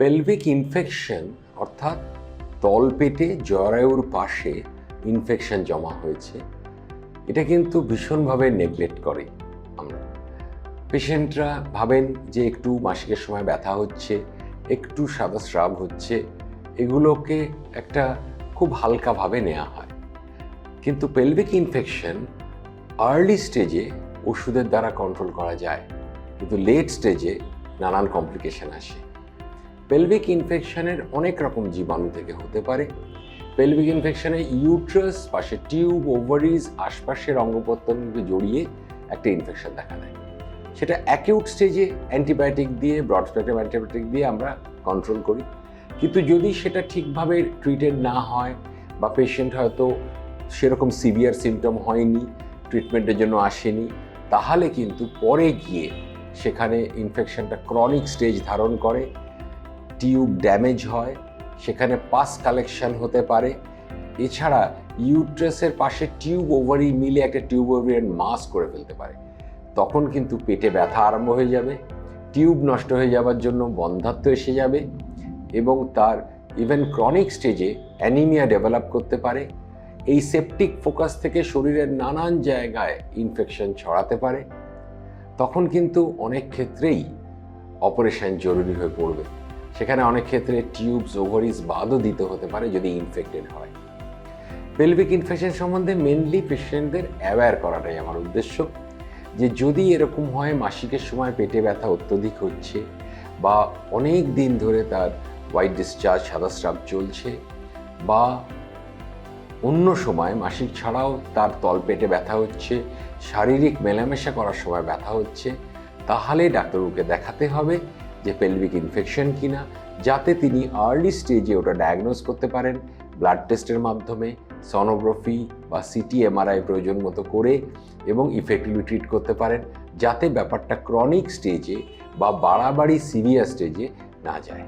Pelvic infection অর্থাৎ তলপেটে জরায়ুর পাশে ইনফেকশন জমা হয়েছে, এটা কিন্তু ভীষণভাবে নেগলেক্ট করে আমরা। পেশেন্টরা ভাবেন যে একটু মাসিকের সময় ব্যথা হচ্ছে, একটু সাদা স্রাব হচ্ছে, এগুলোকে একটা খুব হালকাভাবে নেওয়া হয়। কিন্তু পেলভিক ইনফেকশন আর্লি স্টেজে ওষুধের দ্বারা কন্ট্রোল করা যায়, কিন্তু লেট স্টেজে নানান কমপ্লিকেশন আসে। পেলভিক ইনফেকশনের অনেক রকম জীবাণু থেকে হতে পারে। পেলভিক ইনফেকশনে ইউট্রাস পাশে টিউব ওভারিজ আশপাশের অঙ্গ প্রত্যঙ্গকে জড়িয়ে একটা ইনফেকশন দেখা দেয়। সেটা অ্যাকিউট স্টেজে অ্যান্টিবায়োটিক দিয়ে ব্রড স্পেকট্রাম অ্যান্টিবায়োটিক দিয়ে আমরা কন্ট্রোল করি। কিন্তু যদি সেটা ঠিকভাবে ট্রিটেড না হয় বা পেশেন্ট হয়তো সেরকম সিভিয়ার সিমটম হয়নি ট্রিটমেন্টের জন্য আসেনি, তাহলে কিন্তু পরে গিয়ে সেখানে ইনফেকশনটা ক্রনিক স্টেজ ধারণ করে। টিউব ড্যামেজ হয়, সেখানে পাস কালেকশন হতে পারে। এছাড়া ইউট্রেসের পাশে টিউব ওভারি মিলে একটা টিউব ওভারিয়ান মাস করে ফেলতে পারে। তখন কিন্তু পেটে ব্যথা আরম্ভ হয়ে যাবে, টিউব নষ্ট হয়ে যাওয়ার জন্য বন্ধাত্ব এসে যাবে এবং তার ইভেন ক্রনিক স্টেজে অ্যানিমিয়া ডেভেলপ করতে পারে। এই সেপটিক ফোকাস থেকে শরীরের নানান জায়গায় ইনফেকশন ছড়াতে পারে। তখন কিন্তু অনেক ক্ষেত্রেই অপারেশন জরুরি হয়ে পড়বে। সেখানে অনেক ক্ষেত্রে টিউবস ওভারিজ বাদও দিতে হতে পারে যদি ইনফেক্টেড হয়। পেলভিক ইনফেকশন সম্বন্ধে মেনলি পেশেন্টদের অ্যাওয়্যার করাটাই আমার উদ্দেশ্য। যে যদি এরকম হয়, মাসিকের সময় পেটে ব্যথা অত্যধিক হচ্ছে বা অনেক দিন ধরে তার হোয়াইট ডিসচার্জ সাদা স্রাব চলছে বা অন্য সময় মাসিক ছাড়াও তার তলপেটে ব্যথা হচ্ছে, শারীরিক মেলামেশা করার সময় ব্যথা হচ্ছে, তাহলে ডাক্তারবাবুকে দেখাতে হবে যে পেলভিক ইনফেকশন কি না যাতে তিনি আর্লি স্টেজে ওটা ডায়াগনোজ করতে পারেন। ব্লাড টেস্টের মাধ্যমে সনোগ্রাফি বা সিটি এমআরআই প্রয়োজন মতো করে এবং ইফেক্টিভলি ট্রিট করতে পারেন, যাতে ব্যাপারটা ক্রনিক স্টেজে বা বাড়াবাড়ি সিভিয়ার স্টেজে না যায়।